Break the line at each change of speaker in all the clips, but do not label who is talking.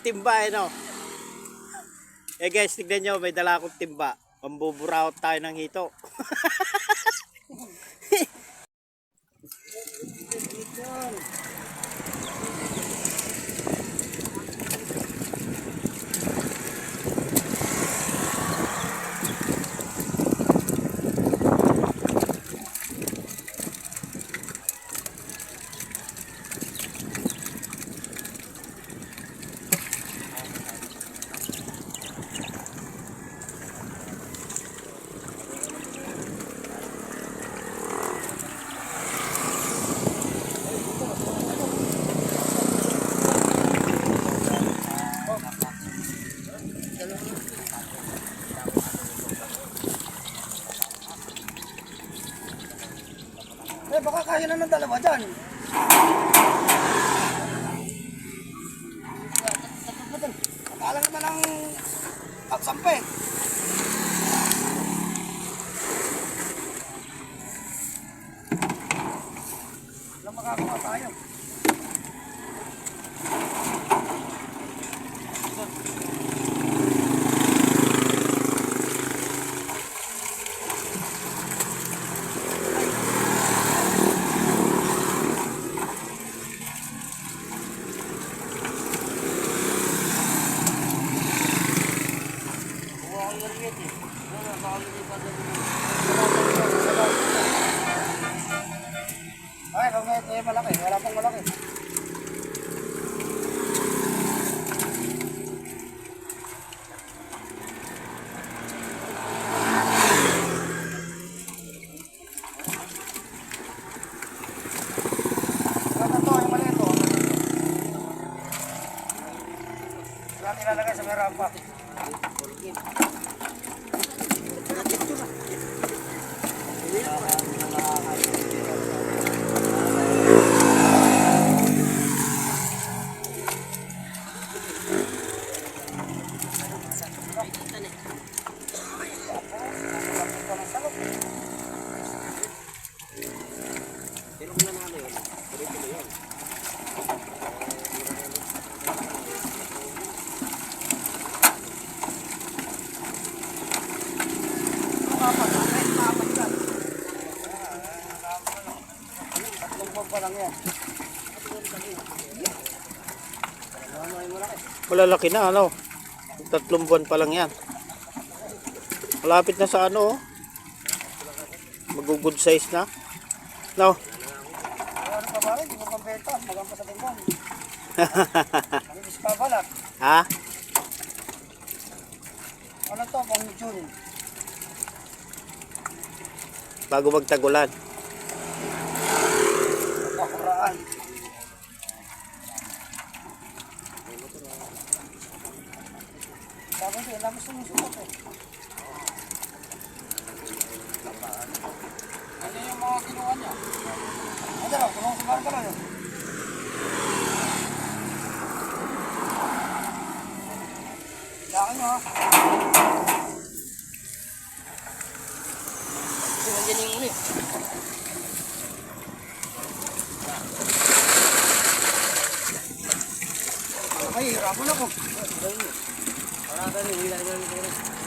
Timba eh, no? Eh guys, tignan nyo, may dala akong timba. Pambuburaot tayo ng hito.
Baka kaya na ng dalawa dyan. Akala naman ang pagsampe. Wala makakawa tayo. Ay, pag may eh, malaki. Wala pang malaki. Yung? Wala nilalagay sa may rampa. Tatlong buwan pa lang yan.
Malalaki na, ano? Tatlong buwan pa lang yan. Malapit na sa ano, oh. Mag-good size na. No? Ha?
Ano to? Pang June.
Bago magtagulan.
Pakuraan. Mo sumusunod eh. Ano yung mga kinuha niya? Ano raw? Kulong sa barang ka lang yun. Yakin mo ha. Nandiyan yung uli. Ay, hirapan ako. Para ¡Ah, dale, mira, mira, mira!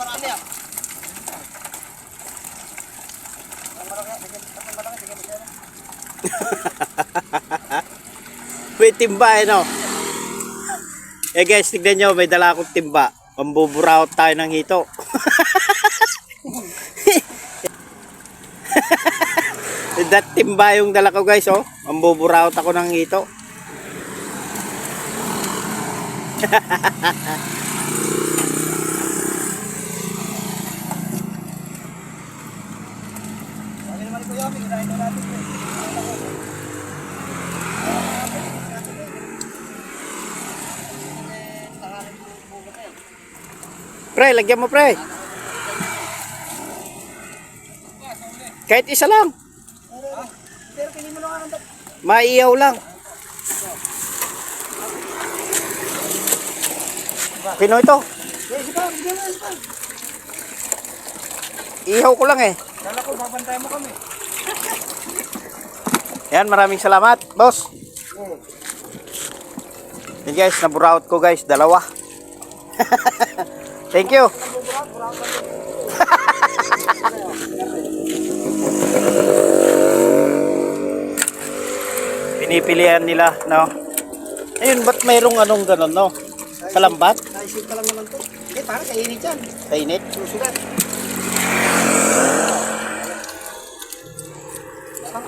Mo siya.
May timba eh, no? Eh guys, tignan nyo, may dala akong timba. Pambuburaot tayo ng hito. That timba yung dala ko guys, oh. Pambuburaot ako ng hito. Pre, lagyan mo pre. Kahit isa lang. Maiyaw lang. Pino ito?
Sige pa, bigyan mo, sige pa.
Ihaw ko lang eh.
Kala ko, babantayan mo kami.
Yan, maraming salamat, boss. Yan guys, naburaot ko guys, dalawa. Thank you. Pinipilian nila, no? Ayun, ba't mayroong anong ganon, no? Sa lambat?
Naisip ka lang naman to. Eh, parang kainit yan.
Sa init?
Susugat.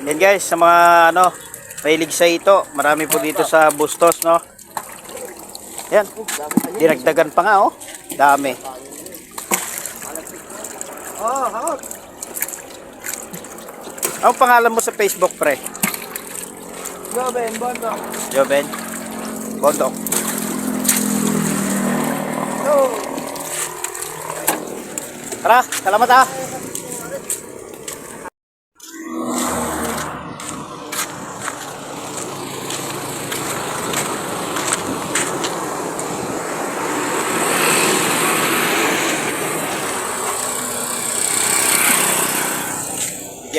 Yan guys, sa mga ano, mahilig sa ito, marami po dito sa Bustos, no? Yan, dinagdagan pa nga, oh. Dami.
Oh, hakot.
Anong pangalan mo sa Facebook, pre?
Go, Ben, bondo.
Joven? Bondok. Tara, salamat ah.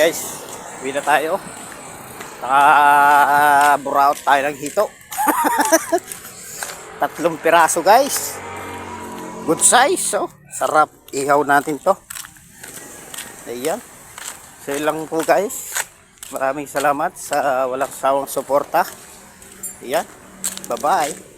Guys, uwi na tayo. Naka-buraot tayo ng hito. Tatlong piraso guys. Good size, oh. Sarap. Ihaw natin to. Ayan. So lang po guys. Maraming salamat sa walang sawang suporta. Ayan. Bye-bye.